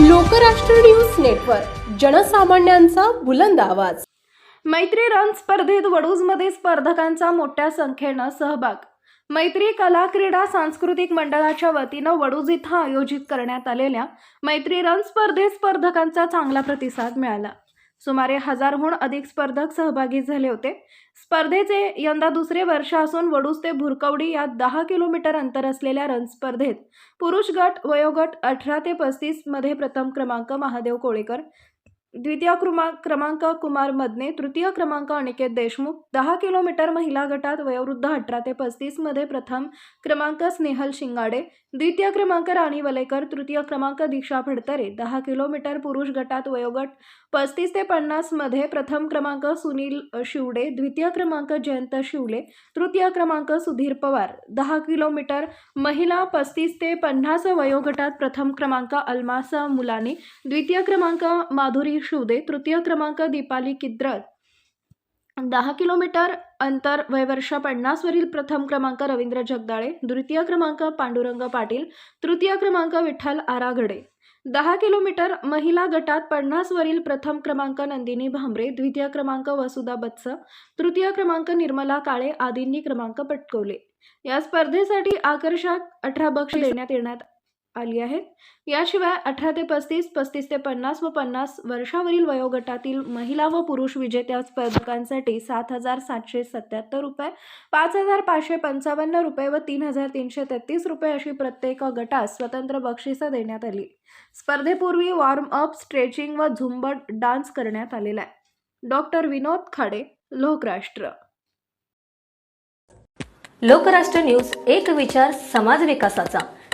Lokrashtra news network जनसामान्यांचा बुलंद आवाज. मैत्री रन स्पर्धेत वडूजमध्ये स्पर्धकांचा मोठ्या संख्येनं सहभाग. मैत्री कला क्रीडा सांस्कृतिक मंडळाच्या वतीनं वडूज इथं आयोजित करण्यात आलेल्या मैत्री रन स्पर्धेत स्पर्धकांचा चांगला प्रतिसाद मिळाला. सुमारे हजारहून अधिक स्पर्धक सहभागी झाले होते. स्पर्धेचे यंदा दुसरे वर्ष असून वडूस ते भुरकवडी या दहा किलोमीटर अंतर असलेल्या रन स्पर्धेत पुरुष गट वयोगट अठरा ते पस्तीसमध्ये प्रथम क्रमांक महादेव कोळेकर द्वितीय क्रमांक क्रमांक कुमार मदने तृतीय क्रमांक अनिकेत देशमुख दहा किलोमीटर महिला गटात वयोवृद्ध अठरा ते पस्तीसमध्ये प्रथम क्रमांक स्नेहल शिंगाडे द्वितीय क्रमांक राणी वलेकर तृतीय क्रमांक दीक्षा फडतरे दहा किलोमीटर पुरुष गटात वयोगट पस्तीस ते पन्नासमध्ये प्रथम क्रमांक सुनील शिवडे द्वितीय क्रमांक जयंत शिवले तृतीय क्रमांक सुधीर पवार दहा किलोमीटर महिला पस्तीस ते पन्नास वयोगटात प्रथम क्रमांक अल्मास मुलानी द्वितीय क्रमांक माधुरी शिवदे तृतीय क्रमांक दीपाली किद्रत. दहा किलोमीटर अंतर वयवर्ष पन्नासवरील प्रथम क्रमांक रवींद्र जगदाळे द्वितीय क्रमांक पांडुरंग पाटील तृतीय क्रमांक विठ्ठल आराघडे. दहा किलोमीटर महिला गटात पन्नासवरील प्रथम क्रमांक नंदिनी भांबरे द्वितीय क्रमांक वसुधा बत्स तृतीय क्रमांक निर्मला काळे आदींनी क्रमांक पटकवले. या स्पर्धेसाठी आकर्षक अठरा बक्षीस देण्यात येण्यात आली आहेत. याशिवाय अठरा ते पस्तीस पस्तीस ते पन्नास व पन्नास वर्षावरील वयोगटातील महिला व पुरुष विजेत्या स्पर्धकांसाठी सात हजार सातशे सत्याहत्तर रुपये पाच हजार पाचशे पंचावन्न रुपये व तीन हजार तीनशे तेहतीस रुपये अशी प्रत्येक गटास स्वतंत्र बक्षिसं देण्यात आली. स्पर्धेपूर्वी वॉर्म अप स्ट्रेचिंग व झुंबड डान्स करण्यात आलेला आहे. डॉक्टर विनोद खाडे लोकराष्ट्र. लोकराष्ट्र न्यूज एक विचार समाज विकासाचा.